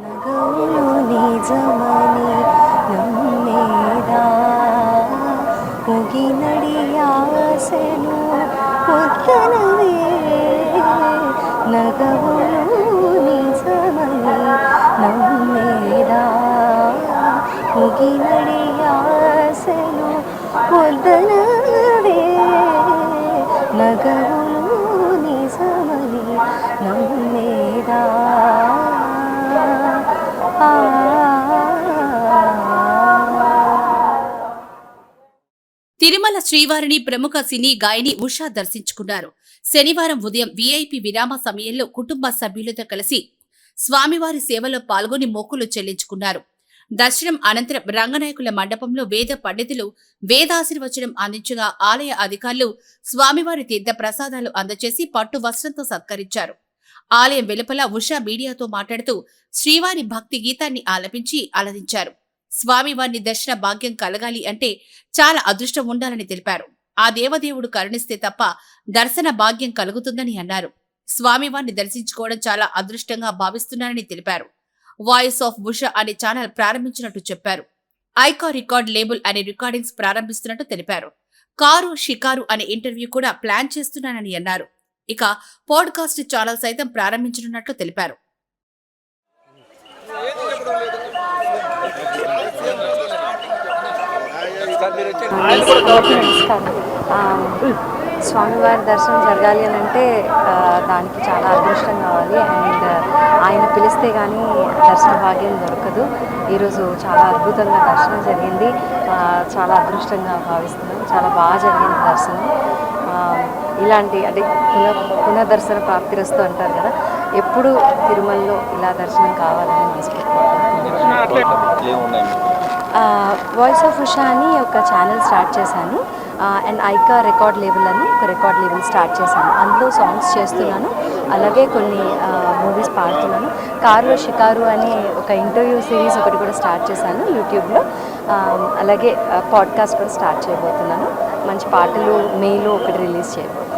నగవులు నిజమని నమ్మేదా ముగినడి ఆశలు పొద్దనవే నగవులు నిజమని తిరుమల శ్రీవారిని ప్రముఖ సినీ గాయని ఉషా దర్శించుకున్నారు. శనివారం ఉదయం వీఐపీ విరామ సమయంలో కుటుంబ సభ్యులతో కలిసి స్వామివారి సేవలో పాల్గొని మొక్కులు చెల్లించుకున్నారు. దర్శనం అనంతరం రంగనాయకుల మండపంలో వేద పండితులు వేదాశీర్వచనం అందించగా ఆలయ అధికారులు స్వామివారి తీర్థ ప్రసాదాలు అందజేసి పట్టు వస్త్రంతో సత్కరించారు. ఆలయం వెలుపల ఉషా మీడియాతో మాట్లాడుతూ శ్రీవారి భక్తి గీతాన్ని ఆలపించి అలరించారు స్వామివారిని దర్శన భాగ్యం కలగాలి అంటే చాలా అదృష్టం ఉండాలని తెలిపారు. ఆ దేవదేవుడు కరుణిస్తే తప్ప దర్శన భాగ్యం కలుగుతుందని అన్నారు. స్వామివారిని దర్శించుకోవడం చాలా అదృష్టంగా భావిస్తున్నానని తెలిపారు. వాయిస్ ఆఫ్ బుష అనే ఛానల్ ప్రారంభించినట్టు చెప్పారు. ఐకా రికార్డ్ లేబుల్ అనే రికార్డింగ్స్ ప్రారంభిస్తున్నట్టు తెలిపారు. కారు షికారు అనే ఇంటర్వ్యూ కూడా ప్లాన్ చేస్తున్నానని అన్నారు. ఇక పాడ్కాస్ట్ ఛానల్ సైతం ప్రారంభించనున్నట్లు తెలిపారు నమస్కారం ఆ, స్వామివారి దర్శనం జరగాలి అని అంటే దానికి చాలా అదృష్టం కావాలి. అండ్ ఆయన పిలిస్తే కానీ దర్శన భాగ్యం దొరకదు. ఈరోజు చాలా అద్భుతంగా దర్శనం జరిగింది. ఆ, చాలా అదృష్టంగా భావిస్తున్నాం. చాలా బాగా జరిగింది దర్శనం. ఆ, ఇలాంటి అంటే పునః పునఃదర్శన ప్రాప్తిరస్తూ అంటారు కదా ఎప్పుడు తిరుమలలో ఇలా దర్శనం కావాలని మనస్ఫూర్తిగా వాయిస్ ఆఫ్ ఉషా అని ఒక ఛానల్ స్టార్ట్ చేశాను. అండ్ ఐకా రికార్డ్ లేబుల్ అని ఒక రికార్డ్ లేబుల్ స్టార్ట్ చేశాను. అందులో సాంగ్స్ చేస్తున్నాను. అలాగే కొన్ని మూవీస్ పాడుతున్నాను. కారులో షికారు అని ఒక ఇంటర్వ్యూ సిరీస్ ఒకటి కూడా స్టార్ట్ చేశాను యూట్యూబ్లో. అలాగే పాడ్కాస్ట్ కూడా స్టార్ట్ చేయబోతున్నాను. మంచి పాటలు మేలో ఒకటి రిలీజ్ చేయబోతున్నాను.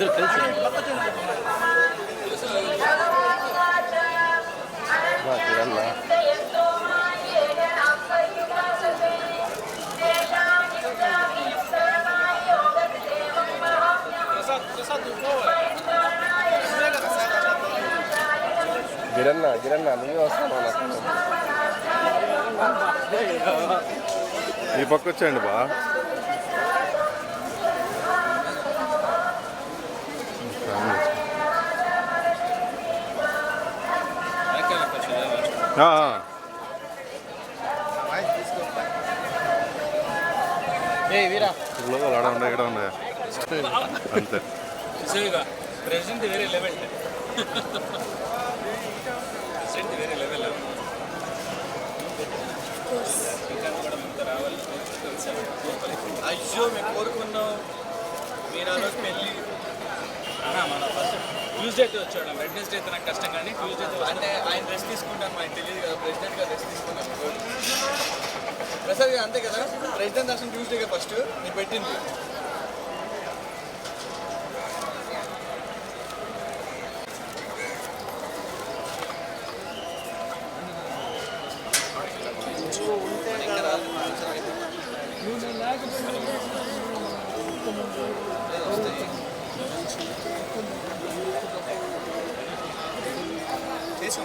ఇద్దరు కలిసి గిరన్న గిరన్న నువ్వే వస్తాను ఈ పక్క వచ్చేయండి బా. లోపల ఆడ ఉండే ఇక్కడ ఉండే. అంతే. ప్రెసిడెంట్ వేరే లెవెల్ ప్రెసిడెంట్ వేరే లెవెల్ అయ్యో మేము కోరుకున్నాం. మీరు ఆ రోజు పెళ్ళి ట్యూస్డే వచ్చాడు. వెడ్నెస్డే అయితే నాకు కష్టం కానీ ట్యూస్డే అంటే ఆయన రెస్ట్ తీసుకుంటాను మాకు తెలియదు కదా ప్రెసిడెంట్ గారు రెస్ట్ తీసుకున్నాను ప్రసాద్ గారు అంతే కదా? ప్రెసిడెంట్ దర్శనం ట్యూస్డేగా ఫస్ట్ మీరు పెట్టింది. thế sao